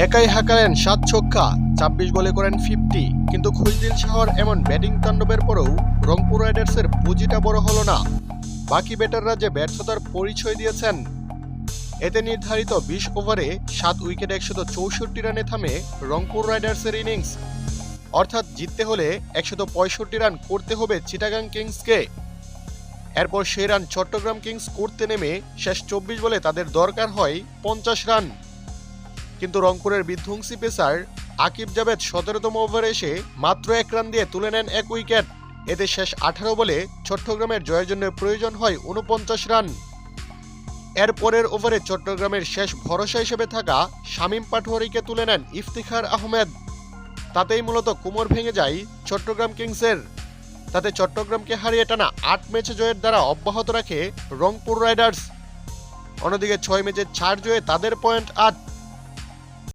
একাই হাঁকালেন সাত ছক্কা, ছাব্বিশ বলে করেন ফিফটি কিন্তু খুলদিল শাহর এমন ব্যাটিং তাণ্ডবের পরেও রংপুর রাইডার্সের পুঁজিটা বড় হলো না। বাকি ব্যাটাররা যে ব্যর্থতার পরিচয় দিয়েছেন, এতে নির্ধারিত বিশ ওভারে সাত উইকেট একশত চৌষট্টি রানে থামে রংপুর রাইডার্সের ইনিংস। অর্থাৎ জিততে হলে একশত পঁয়ষট্টি রান করতে হবে চিটাগাং কিংসকে। এরপর সেই রান চট্টগ্রাম কিংস করতে নেমে শেষ চব্বিশ বলে তাদের দরকার হয় পঞ্চাশ রান। কিন্তু রংপুরের বিধ্বংসী পেসার আকিব জাভেদ সতেরোতম ওভারে এসে মাত্র এক রান দিয়ে তুলে নেন এক উইকেট। এতে শেষ আঠারো বলে চট্টগ্রামের জয়ের জন্য প্রয়োজন হয় উনপঞ্চাশ রান। এর পরের ওভারে চট্টগ্রামের শেষ ভরসা হিসেবে থাকা শামীম পাটোয়ারিকে তুলে নেন ইফতিখার আহমেদ। তাতেই মূলত কোমর ভেঙে যায় চট্টগ্রাম কিংসের। তাতে চট্টগ্রামকে হারিয়ে টানা আট ম্যাচে জয়ের দ্বারা অব্যাহত রাখে রংপুর রাইডার্স। অন্যদিকে ছয় ম্যাচে চার জয়ে তাদের পয়েন্ট আট।